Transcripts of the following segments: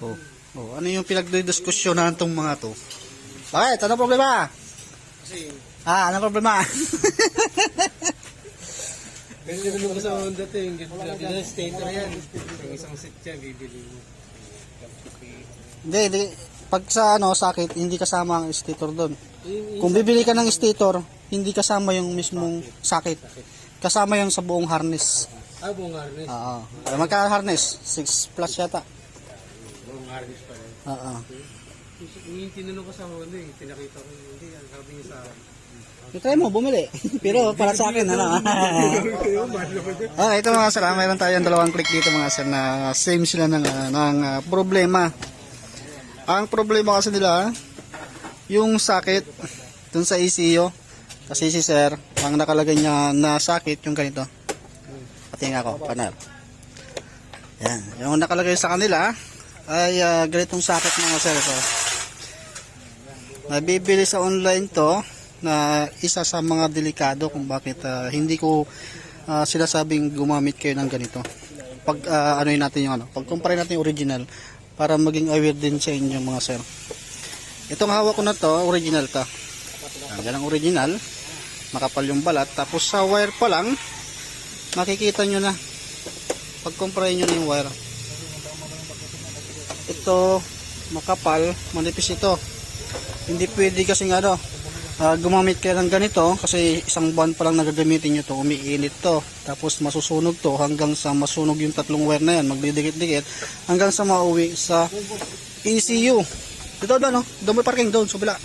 Oh. Oh, ano yung pinagdidiskusyonan tong mga to? Bakit? Ano problema? Kasi, Ah, ano problema? ganun din naman sa Honda to yung na stator yan. Yung isang set yan, bibili mo. hindi, hindi. Pag sa ano, sakit, hindi kasama ang stator doon. Kung bibili ka ng stator, hindi kasama yung mismong sakit. Kasama yung sa buong harness. ah, buong harness. Oo. Uh, magka harness? 6 plus yata. Harness pa rin. Oo. Yung tinanong ko sa Honda eh, pinakita ko hindi, ang sabi niya sa Try mo, bumili. Pero para sa akin, ano. ah, ito mga sir, ah, mayroon tayong dalawang click dito mga sir na same sila ng, ah, ng ah, problema. Ang problema kasi nila, yung sakit dun sa ECU. Kasi si sir, ang nakalagay niya na sakit, yung ganito. Pati nga ako, panel. Yan. Yung nakalagay sa kanila, ay ah, ganitong sakit mga sir. Ito. Nabibili sa online to, na isa sa mga delikado kung bakit ah, hindi ko ah, sinasabing gumamit kayo ng ganito. Pag uh, ano natin yung ano, pag kumpara natin yung original para maging aware din sa inyo mga sir. Itong hawak ko na to, original to. Yan, ang original. Makapal yung balat. Tapos sa wire pa lang, makikita nyo na. Pag kumpara nyo na yung wire. Ito, makapal, manipis ito. Hindi pwede kasi nga ano, Ah, gumamit kayo ng ganito kasi isang buwan pa lang nagagamitin nyo to umiinit to. Tapos masusunog to hanggang sa masunog yung tatlong wire na yan magdidikit-dikit hanggang sa mauwi sa ECU dito doon no? Doon may parking doon sa bila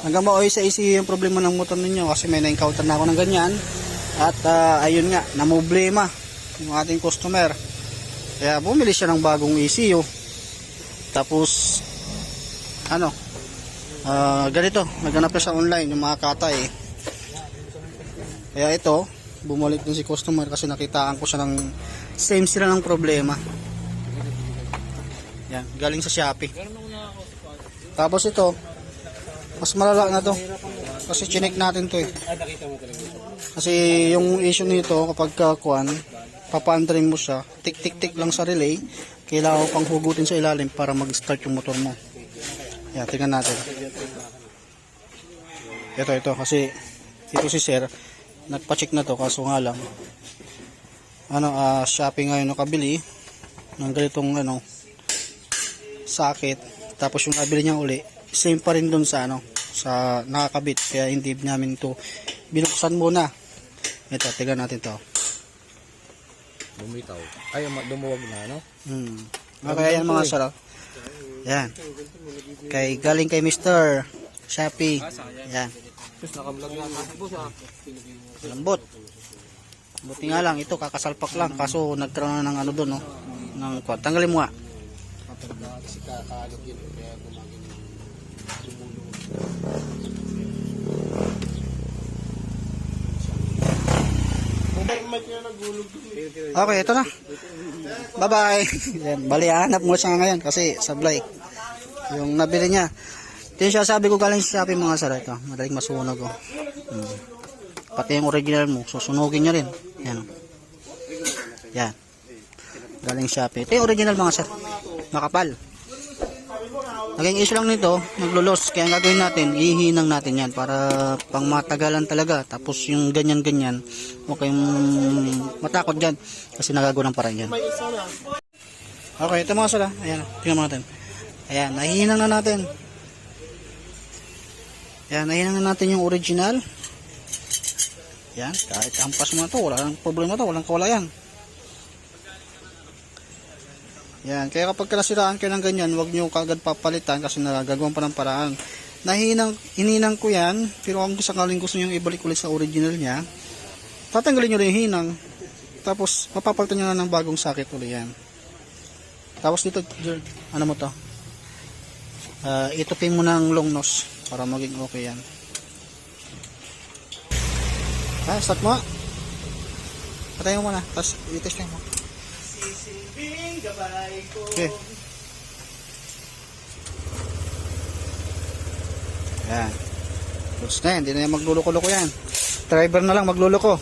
hanggang mauwi sa ECU yung problema ng motor ninyo kasi may na-encounter na ako ng ganyan. At ah, ayun nga namblema yung ating customer kaya bumili siya ng bagong ECU tapos ano Ah, ganito, naghanap na sa online yung mga katay. Kaya ito, bumalik din si customer kasi nakitaan ko siya ng same sila ng problema. Yan, galing sa Shopee. Tapos ito, mas malala na to. Kasi chinek natin to eh. Kasi yung issue nito kapag kakuan, papaandrin mo siya, tik-tik-tik lang sa relay, kailangan pang hugutin sa ilalim para mag-start yung motor mo. Yan, tingnan natin. Ito, ito, kasi ito si Sir, nagpa-check na to, kaso nga lang, ano, ah, shopping ngayon nakabili ng ganitong, ano, sakit, tapos yung nabili niya uli, same pa rin dun sa, ano, sa nakakabit, kaya hindi namin to binuksan muna. Ito, tingnan natin to. Bumitaw. Ay, dumuwag na, no? Hmm. Okay, yan mga sir. oh. Yan. Kay, galing kay Mr. Shopee. Yan. Ah. Lambot. Buti nga lang, ito kakasalpak lang. Kaso nagkaroon na ng ano doon, no? Ng, tanggalin mo nga. Kasi kakalog yun. Kaya gumagin yung Okay, ito na. Bye-bye. Bali, hanap mo siya ngayon kasi sablay. Yung nabili niya. Ito yung sabi ko galing sa Shopee mga. Ito, madaling masunog. Oh. Hmm. Pati yung original mo, susunugin niya rin. Yan. oh. Yan. Galing Shopee. Ito yung original mga sir. Makapal. Naging issue lang nito, naglulos. Kaya ang gagawin natin, ihinang natin yan para pang matagalan talaga. Tapos yung ganyan-ganyan, huwag kayong matakot dyan. Kasi nagagawa ng parang yan. Okay, ito mga sala. Ayan, tingnan natin. Ayan, nahihinang na natin. Ayan, nahihinang na natin yung original. Ayan, kahit ampas mo na to, wala nang problema to, walang kawala yan. Yan, kaya kapag nasiraan kayo ng ganyan, huwag nyo kagad papalitan kasi nagagawan pa ng paraan. Nahinang, hininang ko yan, pero kung sakaling gusto nyo ibalik ulit sa original niya, tatanggalin nyo rin yung hinang. Tapos, mapapalitan nyo na ng bagong sakit ulit yan. Tapos dito, ano mo to? Uh, itupin mo ng long nose para maging okay yan. Ha, start mo. Patayin mo muna, tapos itesting mo. Okay. Yan. Tapos na yan, hindi na yan magluloko-loko yan. Driver na lang magluloko.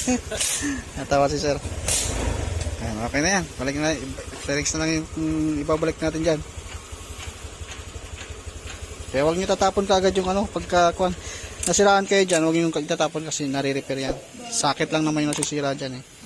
Natawa si sir. Ayan, Okay na yan. Balik na. Clearings na lang yung ibabalik natin dyan. Kaya huwag nyo tatapon kaagad yung ano, pagka, kuan, nasiraan kayo dyan, huwag nyo tatapon kasi nare-repair yan. Sakit lang naman yung nasisira dyan eh.